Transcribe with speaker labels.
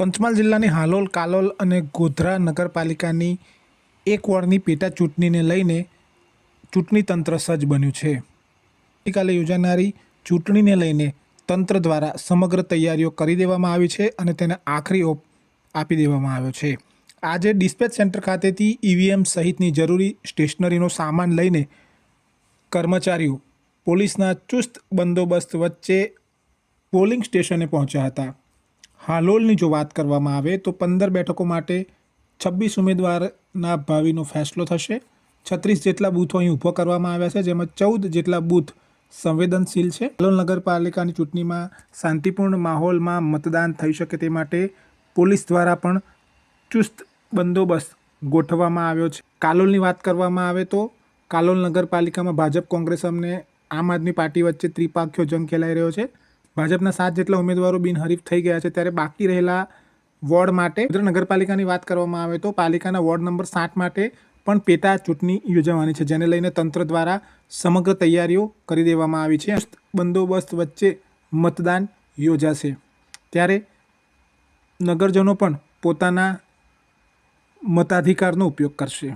Speaker 1: પંચમહાલ જિલ્લાની હાલોલ, કાલોલ અને ગોધરા નગરપાલિકાની એક વોર્ડની પેટા ચૂંટણીને લઈને ચૂંટણી તંત્ર સજ્જ બન્યું છે. આવતીકાલે યોજાનારી ચૂંટણીને લઈને તંત્ર દ્વારા સમગ્ર તૈયારીઓ કરી દેવામાં આવી છે અને તેને આખરી ઓપ આપી દેવામાં આવ્યો છે. આજે ડિસ્પેચ સેન્ટર ખાતેથી ઈવીએમ સહિતની જરૂરી સ્ટેશનરીનો સામાન લઈને કર્મચારીઓ પોલીસના ચુસ્ત બંદોબસ્ત વચ્ચે પોલિંગ સ્ટેશને પહોંચ્યા હતા. હાલોલની જો વાત કરવામાં આવે તો પંદર બેઠકો માટે છવ્વીસ ઉમેદવારના ભાવિનો ફેસલો થશે. છત્રીસ જેટલા બૂથો અહીં ઊભો કરવામાં આવ્યા છે, જેમાં ચૌદ જેટલા બૂથ સંવેદનશીલ છે. હાલોલ નગરપાલિકાની ચૂંટણીમાં શાંતિપૂર્ણ માહોલમાં મતદાન થઈ શકે તે માટે પોલીસ દ્વારા પણ ચુસ્ત બંદોબસ્ત ગોઠવવામાં આવ્યો છે. કાલોલની વાત કરવામાં આવે તો કાલોલ નગરપાલિકામાં ભાજપ કોંગ્રેસ અમને આમ આદમી પાર્ટી વચ્ચે ત્રિપાખ્યો જંગ ખેલાઈ રહ્યો છે. ભાજપના સાત જેટલા ઉમેદવારો બિનહરીફ થઈ ગયા છે, ત્યારે બાકી રહેલા વોર્ડ માટે નગરપાલિકાની વાત કરવામાં આવે તો પાલિકાના વોર્ડ નંબર સાત માટે પણ પેટા ચૂંટણી યોજાવાની છે, જેને લઈને તંત્ર દ્વારા સમગ્ર તૈયારીઓ કરી દેવામાં આવી છે. બંદોબસ્ત વચ્ચે મતદાન યોજાશે. ત્યારે નગરજનો પણ પોતાના મતાધિકારનો ઉપયોગ કરશે.